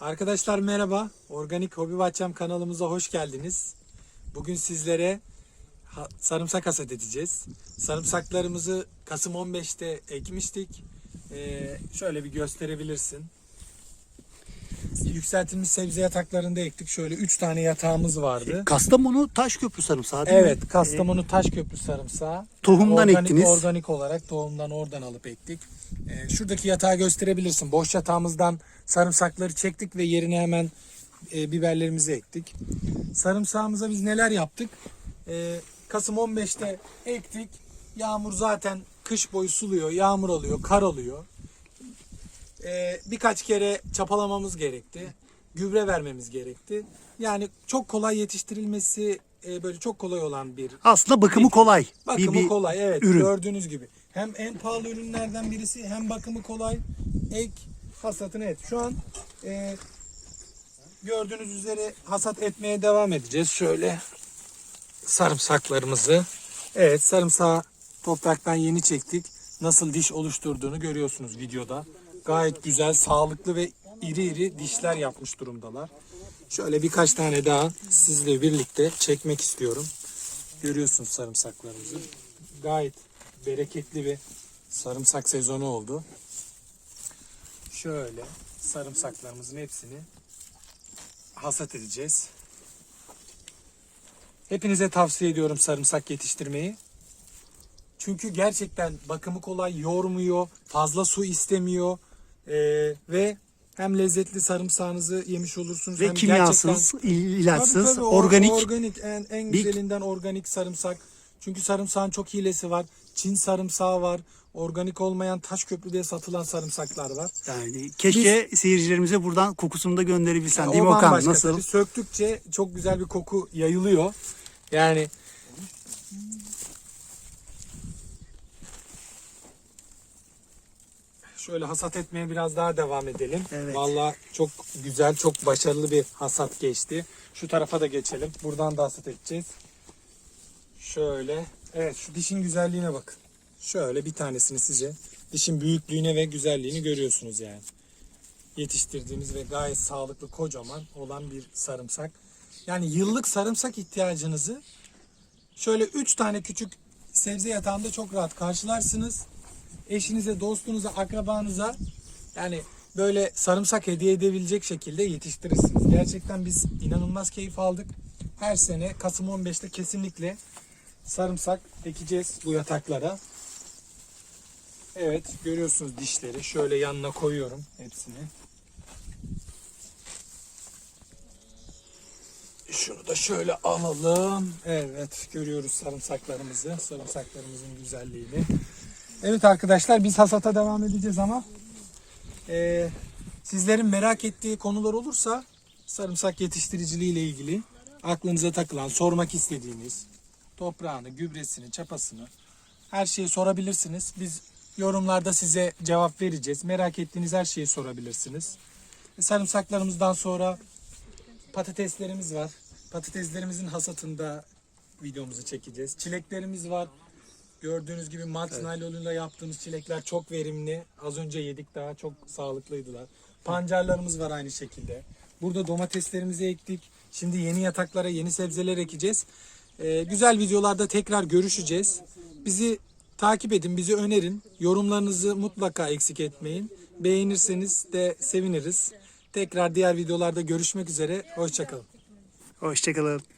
Arkadaşlar merhaba. Organik Hobi Bahçem kanalımıza hoş geldiniz. Bugün sizlere sarımsak hasat edeceğiz. Sarımsaklarımızı Kasım 15'te ekmiştik. Ee, şöyle bir gösterebilirsin. Yükseltilmiş sebze yataklarında ektik. Şöyle 3 tane yatağımız vardı. Kastamonu Taşköprü sarımsağı değil mi? Evet, Kastamonu Taşköprü sarımsağı. Tohumdan organik, ektiniz. Organik olarak tohumdan oradan alıp ektik. Ee, şuradaki yatağı gösterebilirsin. Boş yatağımızdan sarımsakları çektik ve yerine hemen e, biberlerimizi ektik. Sarımsağımıza biz neler yaptık? Ee, Kasım 15'te ektik. Yağmur zaten kış boyu suluyor. Yağmur alıyor, kar alıyor. Ee, birkaç kere çapalamamız gerekti. Gübre vermemiz gerekti. Yani çok kolay yetiştirilmesi e, böyle çok kolay olan bir Aslında bakımı kolay. Bakımı bir, bir kolay evet ürün. gördüğünüz gibi. Hem en pahalı ürünlerden birisi hem bakımı kolay. Ek hasatını et. Şu an e, gördüğünüz üzere hasat etmeye devam edeceğiz. Şöyle sarımsaklarımızı. Evet sarımsağı topraktan yeni çektik. Nasıl diş oluşturduğunu görüyorsunuz videoda. Gayet güzel, sağlıklı ve iri iri dişler yapmış durumdalar. Şöyle birkaç tane daha sizle birlikte çekmek istiyorum. Görüyorsunuz sarımsaklarımızı. Gayet bereketli bir sarımsak sezonu oldu. Şöyle sarımsaklarımızın hepsini hasat edeceğiz. Hepinize tavsiye ediyorum sarımsak yetiştirmeyi. Çünkü gerçekten bakımı kolay, yormuyor, fazla su istemiyor Ee, ve hem lezzetli sarımsağınızı yemiş olursunuz Ve hem kimyasız, ilaçsız, Tabii tabii, or- organik. Organik en, en bir- güzelinden organik sarımsak. Çünkü sarımsağın çok hilesi var. Çin sarımsağı var. Organik olmayan taş köprüde satılan sarımsaklar var. Yani keşke seyircilerimize buradan kokusunu da gönderebilsen Yani değil mi Okan? Nasıl? tabii. Söktükçe çok güzel bir koku yayılıyor. Yani Şöyle hasat etmeye biraz daha devam edelim. Evet. Vallahi çok güzel, çok başarılı bir hasat geçti. Şu tarafa da geçelim. Buradan da hasat edeceğiz. Şöyle. Evet şu dişin güzelliğine bakın. Şöyle bir tanesini size. Dişin büyüklüğüne ve güzelliğini görüyorsunuz yani. Yetiştirdiğimiz ve gayet sağlıklı kocaman olan bir sarımsak. Yani yıllık sarımsak ihtiyacınızı şöyle 3 tane küçük sebze yatağında çok rahat karşılarsınız. Eşinize, dostunuza, akrabanıza yani böyle sarımsak hediye edebilecek şekilde yetiştirirsiniz. Gerçekten biz inanılmaz keyif aldık. Her sene Kasım 15'te kesinlikle sarımsak ekeceğiz bu yataklara. Evet görüyorsunuz dişleri. Şöyle yanına koyuyorum hepsini. Şunu da şöyle alalım. Evet görüyoruz sarımsaklarımızı. Sarımsaklarımızın güzelliğini. Evet arkadaşlar biz hasata devam edeceğiz ama eee, sizlerin merak ettiği konular olursa sarımsak yetiştiriciliği ile ilgili aklınıza takılan, sormak istediğiniz toprağını, gübresini, çapasını her şeyi sorabilirsiniz. Biz yorumlarda size cevap vereceğiz. Merak ettiğiniz her şeyi sorabilirsiniz. E, Sarımsaklarımızdan sonra patateslerimiz var. Patateslerimizin hasatında videomuzu çekeceğiz. Çileklerimiz var. Gördüğünüz gibi mat naylonuyla yaptığımız çilekler çok verimli. Az önce yedik daha çok sağlıklıydılar. Pancarlarımız var aynı şekilde. Burada domateslerimizi ektik. Şimdi yeni yataklara yeni sebzeler ekeceğiz. Ee, güzel videolarda tekrar görüşeceğiz. Bizi takip edin, bizi önerin. Yorumlarınızı mutlaka eksik etmeyin. Beğenirseniz de seviniriz. Tekrar diğer videolarda görüşmek üzere. Hoşçakalın. Hoşçakalın.